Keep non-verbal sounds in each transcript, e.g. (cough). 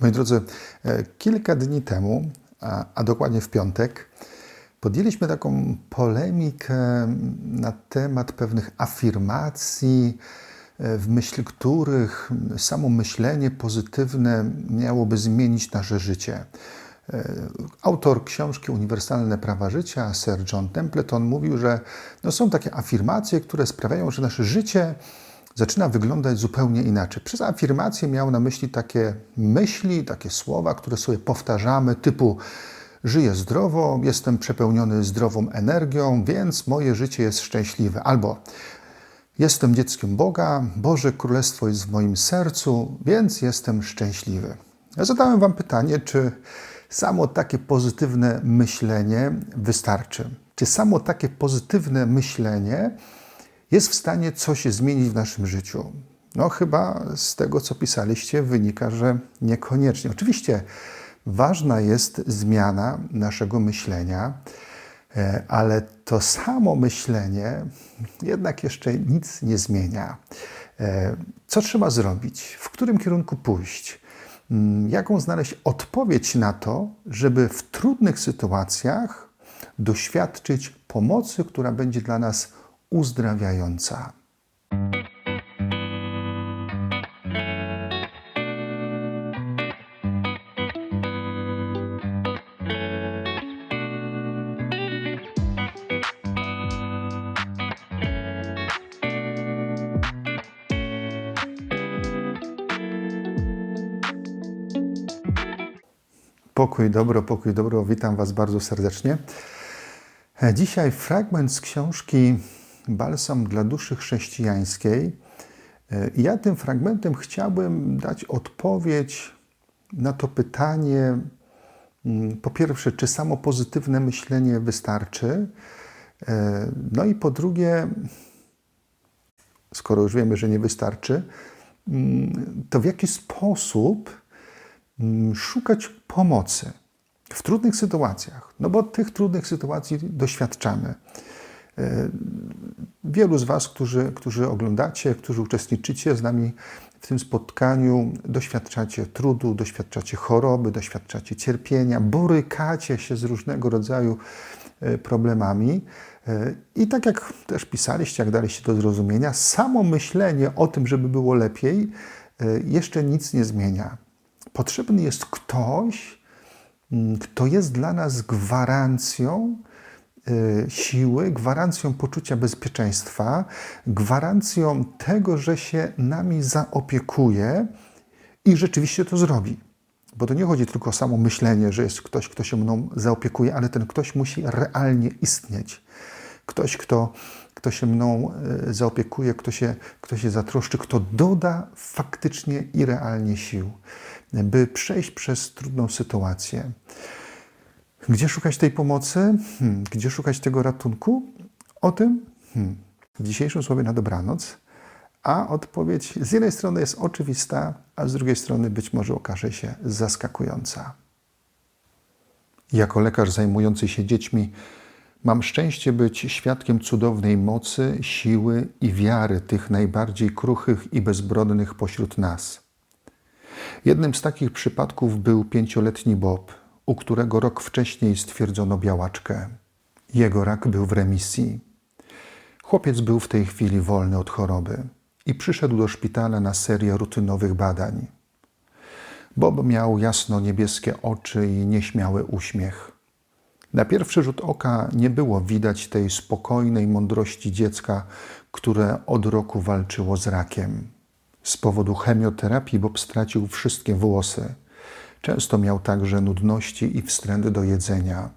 Moi drodzy, e, kilka dni temu, a, a dokładnie w piątek, podjęliśmy taką polemikę na temat pewnych afirmacji, e, w myśl których samo myślenie pozytywne miałoby zmienić nasze życie. E, autor książki Uniwersalne Prawa Życia, Sir John Templeton, mówił, że no są takie afirmacje, które sprawiają, że nasze życie zaczyna wyglądać zupełnie inaczej. Przez afirmację miał na myśli takie myśli, takie słowa, które sobie powtarzamy, typu żyję zdrowo, jestem przepełniony zdrową energią, więc moje życie jest szczęśliwe. Albo jestem dzieckiem Boga, Boże Królestwo jest w moim sercu, więc jestem szczęśliwy. Ja zadałem Wam pytanie, czy samo takie pozytywne myślenie wystarczy? Czy samo takie pozytywne myślenie jest w stanie coś zmienić w naszym życiu? No, chyba z tego, co pisaliście, wynika, że niekoniecznie. Oczywiście ważna jest zmiana naszego myślenia, e, ale to samo myślenie jednak jeszcze nic nie zmienia. E, co trzeba zrobić? W którym kierunku pójść? Mm, jaką znaleźć odpowiedź na to, żeby w trudnych sytuacjach doświadczyć pomocy, która będzie dla nas uzdrawiająca. Pokój dobro, pokój dobro, witam Was bardzo serdecznie. E, dzisiaj fragment z książki Balsam dla duszy chrześcijańskiej. E, ja tym fragmentem chciałbym dać odpowiedź na to pytanie, mm, po pierwsze, czy samo pozytywne myślenie wystarczy? E, no i po drugie, skoro już wiemy, że nie wystarczy, mm, to w jaki sposób Mm, szukać pomocy w trudnych sytuacjach, no bo tych trudnych sytuacji doświadczamy. E, wielu z Was, którzy, którzy oglądacie, którzy uczestniczycie z nami w tym spotkaniu, doświadczacie trudu, doświadczacie choroby, doświadczacie cierpienia, borykacie się z różnego rodzaju e, problemami. E, I tak jak też pisaliście, jak daliście do zrozumienia, samo myślenie o tym, żeby było lepiej, jeszcze nic nie zmienia potrzebny jest ktoś, mm, kto jest dla nas gwarancją siły, gwarancją poczucia bezpieczeństwa, gwarancją tego, że się nami zaopiekuje i rzeczywiście to zrobi. Bo to nie chodzi tylko o samo myślenie, że jest ktoś, kto się mną zaopiekuje, ale ten ktoś musi realnie istnieć. Ktoś, kto, kto się mną y, zaopiekuje, kto się, kto się zatroszczy, kto doda faktycznie i realnie sił by przejść przez trudną sytuację. Gdzie szukać tej pomocy? Hmm. Gdzie szukać tego ratunku? O tym hmm. w dzisiejszym słowie na dobranoc. A odpowiedź z jednej strony jest oczywista, a z drugiej strony być może okaże się zaskakująca. Jako lekarz zajmujący się dziećmi, mam szczęście być świadkiem cudownej mocy, siły i wiary tych najbardziej kruchych i bezbrodnych pośród nas. Jednym z takich przypadków był pięcioletni Bob, u którego rok wcześniej stwierdzono białaczkę. Jego rak był w remisji. Chłopiec był w tej chwili wolny od choroby i przyszedł do szpitala na serię rutynowych badań. Bob miał jasno niebieskie oczy i nieśmiały uśmiech. Na pierwszy rzut oka nie było widać tej spokojnej mądrości dziecka, które od roku walczyło z rakiem. Z powodu chemioterapii Bob stracił wszystkie włosy. Często miał także nudności i wstręt do jedzenia.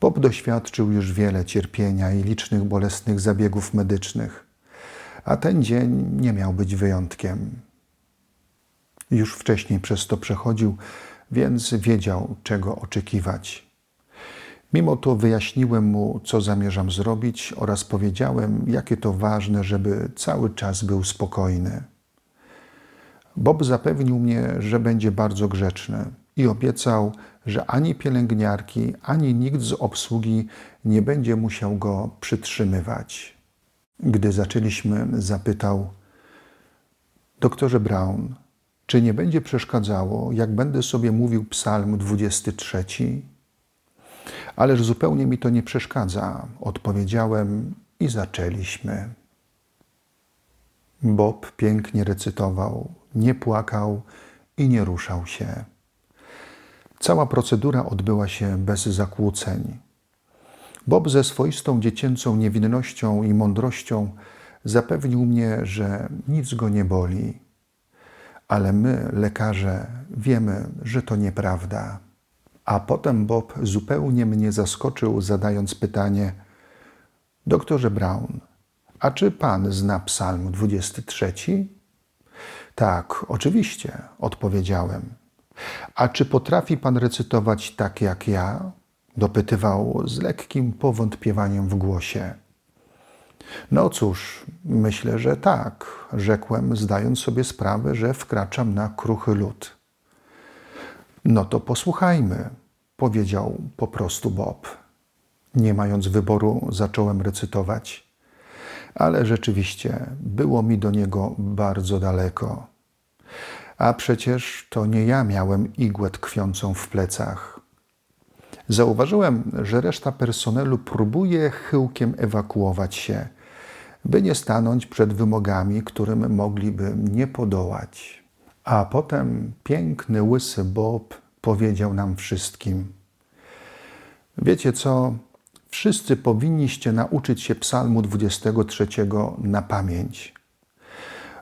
Bob doświadczył już wiele cierpienia i licznych bolesnych zabiegów medycznych, a ten dzień nie miał być wyjątkiem. Już wcześniej przez to przechodził, więc wiedział, czego oczekiwać. Mimo to wyjaśniłem mu, co zamierzam zrobić, oraz powiedziałem, jakie to ważne, żeby cały czas był spokojny. Bob zapewnił mnie, że będzie bardzo grzeczny i obiecał, że ani pielęgniarki, ani nikt z obsługi nie będzie musiał go przytrzymywać. Gdy zaczęliśmy, zapytał: Doktorze Brown, Czy nie będzie przeszkadzało, jak będę sobie mówił Psalm 23? Ależ zupełnie mi to nie przeszkadza, odpowiedziałem i zaczęliśmy. Bob pięknie recytował, nie płakał i nie ruszał się. Cała procedura odbyła się bez zakłóceń. Bob ze swoistą dziecięcą niewinnością i mądrością zapewnił mnie, że nic go nie boli. Ale my, lekarze, wiemy, że to nieprawda. A potem Bob zupełnie mnie zaskoczył, zadając pytanie: Doktorze Brown, a czy pan zna Psalm 23? Tak, oczywiście, odpowiedziałem. A czy potrafi pan recytować tak jak ja? Dopytywał z lekkim powątpiewaniem w głosie. No cóż, myślę, że tak, rzekłem, zdając sobie sprawę, że wkraczam na kruchy lód. No to posłuchajmy, powiedział po prostu Bob. Nie mając wyboru, zacząłem recytować, ale rzeczywiście było mi do niego bardzo daleko. A przecież to nie ja miałem igłę tkwiącą w plecach. Zauważyłem, że reszta personelu próbuje chyłkiem ewakuować się, by nie stanąć przed wymogami, którym mogliby nie podołać. A potem piękny, łysy Bob powiedział nam wszystkim: Wiecie co? Wszyscy powinniście nauczyć się Psalmu 23 na pamięć.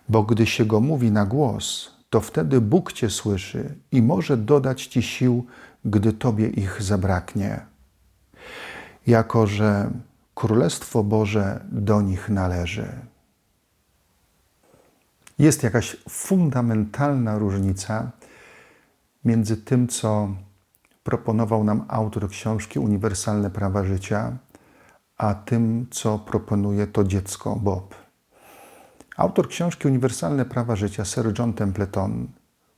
Bo gdy się go mówi na głos, to wtedy Bóg cię słyszy i może dodać ci sił, gdy tobie ich zabraknie. Jako że Królestwo Boże do nich należy. Jest jakaś fundamentalna różnica między tym, co proponował nam autor książki Uniwersalne Prawa Życia, a tym, co proponuje to dziecko Bob. Autor książki Uniwersalne Prawa Życia, Sir John Templeton,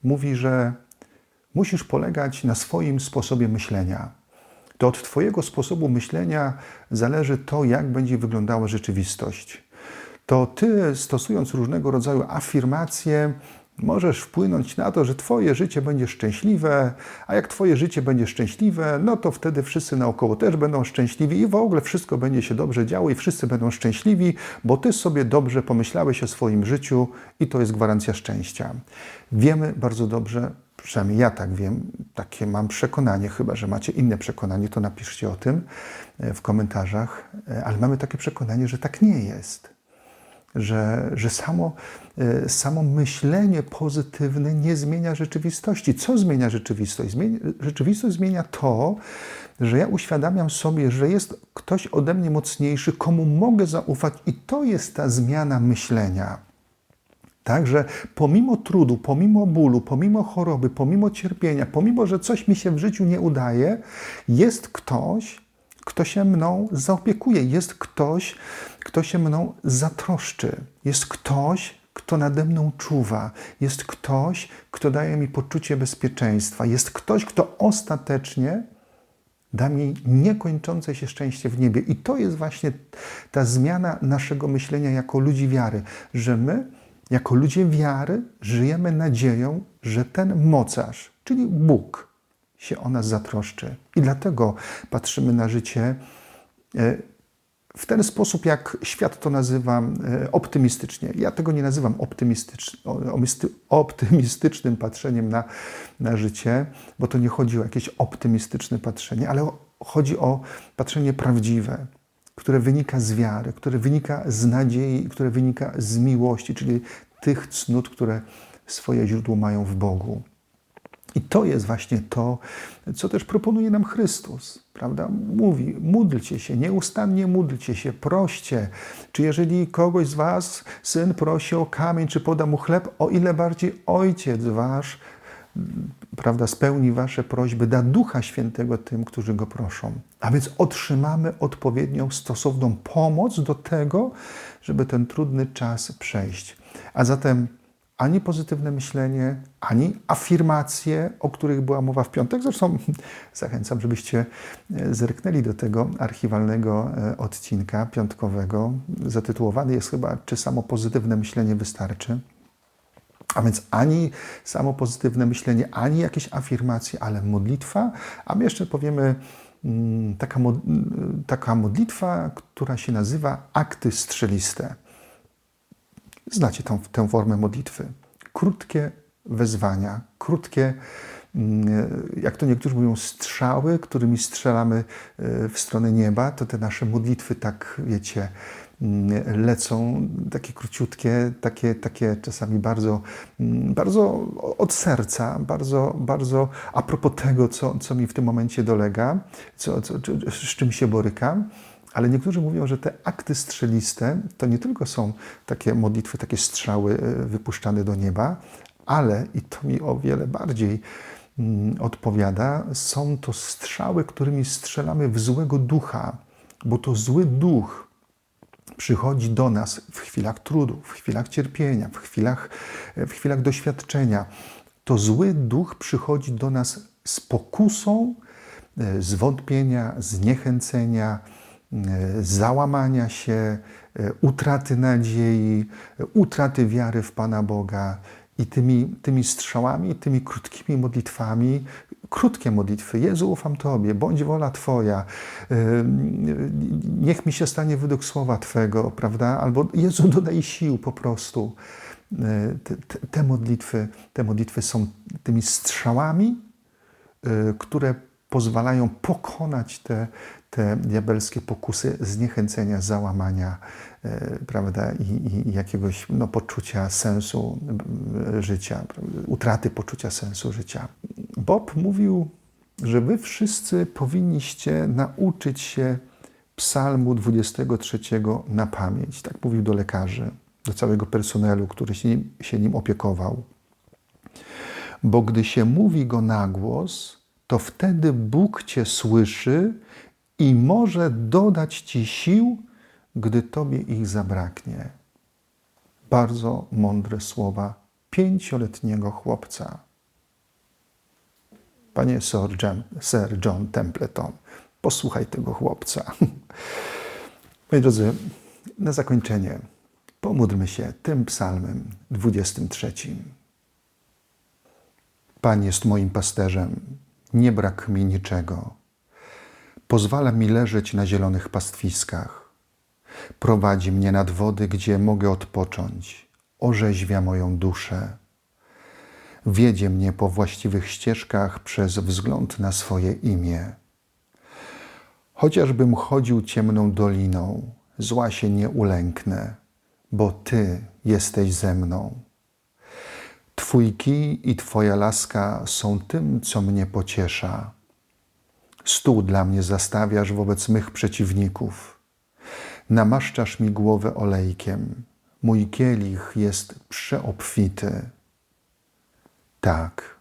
mówi, że musisz polegać na swoim sposobie myślenia. To od Twojego sposobu myślenia zależy to, jak będzie wyglądała rzeczywistość. To Ty, stosując różnego rodzaju afirmacje, możesz wpłynąć na to, że Twoje życie będzie szczęśliwe, a jak Twoje życie będzie szczęśliwe, no to wtedy wszyscy naokoło też będą szczęśliwi i w ogóle wszystko będzie się dobrze działo i wszyscy będą szczęśliwi, bo Ty sobie dobrze pomyślałeś o swoim życiu i to jest gwarancja szczęścia. Wiemy bardzo dobrze, przynajmniej ja tak wiem, takie mam przekonanie, chyba że macie inne przekonanie, to napiszcie o tym e, w komentarzach, e, ale mamy takie przekonanie, że tak nie jest że, że samo, e, samo myślenie pozytywne nie zmienia rzeczywistości. Co zmienia rzeczywistość? Rzeczywistość zmienia to, że ja uświadamiam sobie, że jest ktoś ode mnie mocniejszy, komu mogę zaufać, i to jest ta zmiana myślenia. Także pomimo trudu, pomimo bólu, pomimo choroby, pomimo cierpienia, pomimo, że coś mi się w życiu nie udaje, jest ktoś, kto się mną zaopiekuje, jest ktoś, kto się mną zatroszczy, jest ktoś, kto nade mną czuwa, jest ktoś, kto daje mi poczucie bezpieczeństwa, jest ktoś, kto ostatecznie da mi niekończące się szczęście w niebie. I to jest właśnie ta zmiana naszego myślenia jako ludzi wiary, że my, jako ludzie wiary, żyjemy nadzieją, że ten mocarz, czyli Bóg, się o nas zatroszczy. I dlatego patrzymy na życie e, w ten sposób, jak świat to nazywa e, optymistycznie. Ja tego nie nazywam optymistycz, optymistycznym patrzeniem na, na życie, bo to nie chodzi o jakieś optymistyczne patrzenie, ale chodzi o patrzenie prawdziwe, które wynika z wiary, które wynika z nadziei, które wynika z miłości, czyli tych cnót, które swoje źródło mają w Bogu. I to jest właśnie to, co też proponuje nam Chrystus, prawda? Mówi, módlcie się, nieustannie módlcie się, proście. Czy jeżeli kogoś z was syn prosi o kamień, czy poda mu chleb, o ile bardziej ojciec wasz, prawda, spełni wasze prośby, da Ducha Świętego tym, którzy go proszą. A więc otrzymamy odpowiednią, stosowną pomoc do tego, żeby ten trudny czas przejść. A zatem ani pozytywne myślenie, ani afirmacje, o których była mowa w piątek. Zresztą (laughs) zachęcam, żebyście e, zerknęli do tego archiwalnego e, odcinka piątkowego. Zatytułowany jest chyba Czy samo pozytywne myślenie wystarczy? A więc ani samo pozytywne myślenie, ani jakieś afirmacje, ale modlitwa, a my jeszcze powiemy mm, taka, taka modlitwa, która się nazywa akty strzeliste. Znacie tą, tę formę modlitwy. Krótkie wezwania, krótkie, mm, jak to niektórzy mówią, strzały, którymi strzelamy e, w stronę nieba, to te nasze modlitwy tak, wiecie, mm, lecą, takie króciutkie, takie, takie czasami bardzo, mm, bardzo od serca, bardzo, bardzo a propos tego, co, co mi w tym momencie dolega, co, co, z czym się borykam. Ale niektórzy mówią, że te akty strzeliste to nie tylko są takie modlitwy, takie strzały e, wypuszczane do nieba, ale, i to mi o wiele bardziej mm, odpowiada, są to strzały, którymi strzelamy w złego ducha, bo to zły duch przychodzi do nas w chwilach trudu, w chwilach cierpienia, w chwilach, w chwilach doświadczenia. To zły duch przychodzi do nas z pokusą, e, zwątpienia, zniechęcenia, e, załamania się, e, utraty nadziei, utraty wiary w Pana Boga i tymi, tymi strzałami, tymi krótkimi modlitwami, krótkie modlitwy. Jezu, ufam Tobie, bądź wola Twoja, niech mi się stanie według słowa Twego, prawda? Albo Jezu, dodaj sił po prostu. Te, te, modlitwy, te modlitwy są tymi strzałami, które pozwalają pokonać te, te diabelskie pokusy zniechęcenia, załamania, e, prawda, i, i jakiegoś no, poczucia sensu życia, utraty poczucia sensu życia. Bob mówił, że wy wszyscy powinniście nauczyć się Psalmu 23 na pamięć. Tak mówił do lekarzy, do całego personelu, który się nim, się nim opiekował. Bo gdy się mówi go na głos, to wtedy Bóg cię słyszy i może dodać ci sił, gdy tobie ich zabraknie. Bardzo mądre słowa pięcioletniego chłopca. Panie Sir John, Sir John Templeton, posłuchaj tego chłopca. (laughs) Moi drodzy, na zakończenie pomódlmy się tym psalmem 23. Pan jest moim pasterzem, nie brak mi niczego. Pozwala mi leżeć na zielonych pastwiskach. Prowadzi mnie nad wody, gdzie mogę odpocząć. Orzeźwia moją duszę. Wiedzie mnie po właściwych ścieżkach przez wzgląd na swoje imię. Chociażbym chodził ciemną doliną, zła się nie ulęknę, bo Ty jesteś ze mną. Twój kij i Twoja laska są tym, co mnie pociesza. Stół dla mnie zastawiasz wobec mych przeciwników. Namaszczasz mi głowę olejkiem. Mój kielich jest przeobfity. Tak,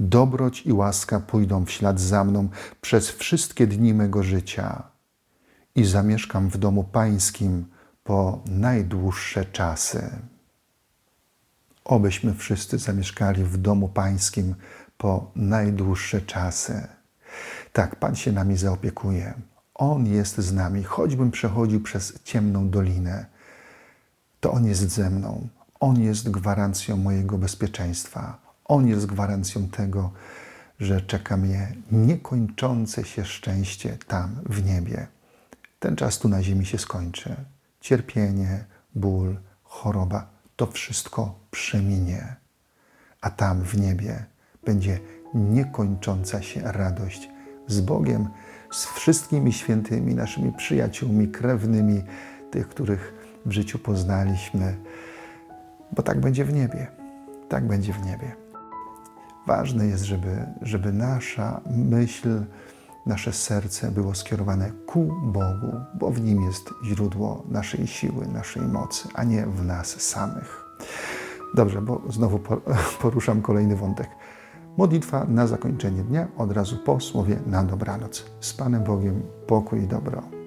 dobroć i łaska pójdą w ślad za mną przez wszystkie dni mego życia i zamieszkam w domu pańskim po najdłuższe czasy. Obyśmy wszyscy zamieszkali w domu pańskim po najdłuższe czasy. Tak, Pan się nami zaopiekuje. On jest z nami. Choćbym przechodził przez ciemną dolinę, to On jest ze mną. On jest gwarancją mojego bezpieczeństwa. On jest gwarancją tego, że czeka mnie niekończące się szczęście tam w niebie. Ten czas tu na ziemi się skończy. Cierpienie, ból, choroba to wszystko przeminie, a tam w niebie będzie niekończąca się radość z Bogiem, z wszystkimi świętymi naszymi przyjaciółmi, krewnymi, tych, których w życiu poznaliśmy, bo tak będzie w niebie. Tak będzie w niebie. Ważne jest, żeby, żeby nasza myśl, nasze serce było skierowane ku Bogu, bo w nim jest źródło naszej siły, naszej mocy, a nie w nas samych. Dobrze, bo znowu (laughs) poruszam kolejny wątek. Modlitwa na zakończenie dnia, od razu po słowie na dobranoc. Z Panem Bogiem pokój i dobro.